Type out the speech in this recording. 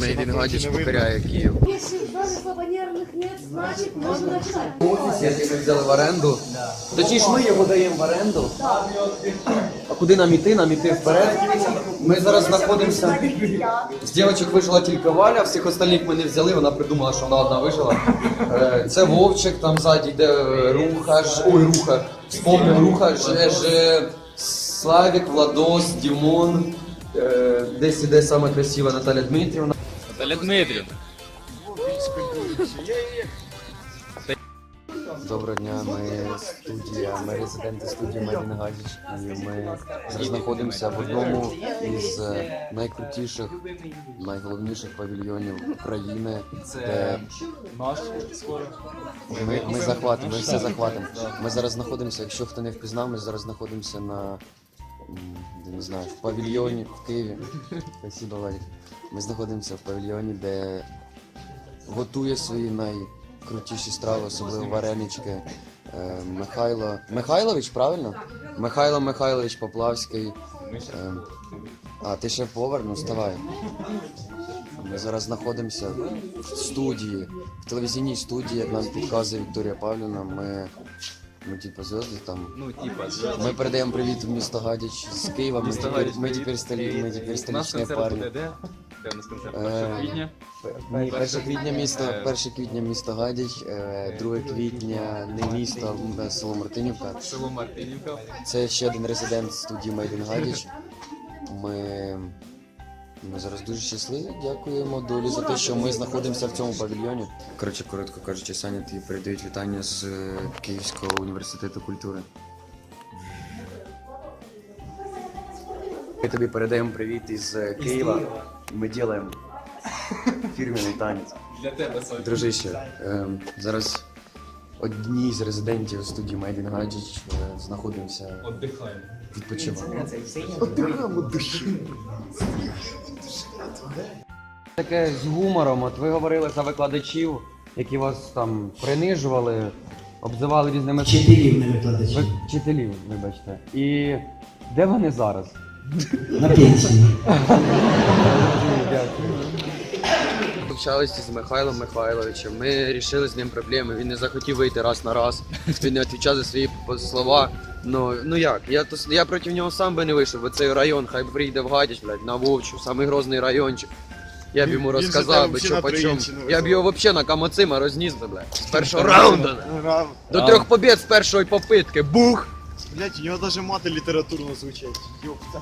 Мейдін Гадіч покоряє Київ. Если в доме слабонервных нет, значит можно начинать. Офіс, який ми взяли в оренду. Точніше, ми його даємо в оренду. А куди нам іти? Нам іти вперед. Ми зараз знаходимося. З дівчинок вижила тільки Валя, всіх остальних ми не взяли, вона придумала, що вона одна вижила. Е, Це Вовчик, там ззаді йде е, Руха, ж- ой, Руха, вспомнив Руха, ж, ж, Славік, Владос, Дімон. Е, Десь іде саме красива Наталя Дмитрівна. Наталя Дмитрівна. Доброго дня, ми студія, ми резиденти студії Медін Гадіч. І ми зараз знаходимося в одному із е, найкрутіших, найголовніших павільйонів України, де Наш скоро. ми, ми захватимо, ми все захватимо. Ми зараз знаходимося, якщо хто не впізнав, ми зараз знаходимося на не знаю, в павільйоні в Києві. Спасибо, Владик. Ми знаходимося в павільйоні, де готує свої найкрутіші страви, особливо варенички. Е, Михайло. Михайлович, правильно? Михайло Михайлович Поплавський. Е, а, ти ще повар, ну вставай. Ми зараз знаходимося в студії, в телевізійній студії, як нам підказує Вікторія Павлівна. Ми, ми типу зв'язки там. Ну, типа, Ми передаємо привіт в місто Гадяч з Києва. Ми Місто тепер, Гадяч, ми привіт. тепер столі, ми тепер У нас столичні концерт парні. де? Де у нас концерт? Е, 1 квітня. Ні, 1 квітня місто, Е, 1 квітня місто Гадяч, 2 квітня не місто, а село Мартинівка. Село Мартинівка. Це ще один резидент студії Made in Гадяч. Ми, ми зараз дуже щасливі. Дякуємо долі за те, що ми знаходимося в цьому павільйоні. Коротше, коротко кажучи, Саня, тобі передають вітання з е, Київського університету культури. Ми тобі передаємо привіт із е, Києва. Ми робимо фірменний танець. Для тебе, Софі. Дружище, ем, зараз одній з резидентів студії Made in е, знаходимося Отдихаємо. відпочиваємо. Таке з гумором. От ви говорили за викладачів, які вас там принижували, обзивали різними Вчителів не викладачів. Ви- вчителів, вибачте. І де вони зараз? На пенсії. Общалися з Михайлом Михайловичем. Ми вирішили з ним проблеми. Він не захотів вийти раз на раз. Він не відповідав за свої по- слова. Ну, ну як? Я, то, я проти нього сам би не вийшов, бо цей район, хай прийде в Гадяч, блядь, на Вовчу, самий грозний райончик. Я б йому розказав би, що по чому. Я б його взагалі на камоцима розніс би, блядь. З першого раунду. Рав. До трьох побід з першої попитки. Бух! Блять, у нього даже мати літературно звучать. Ёпта.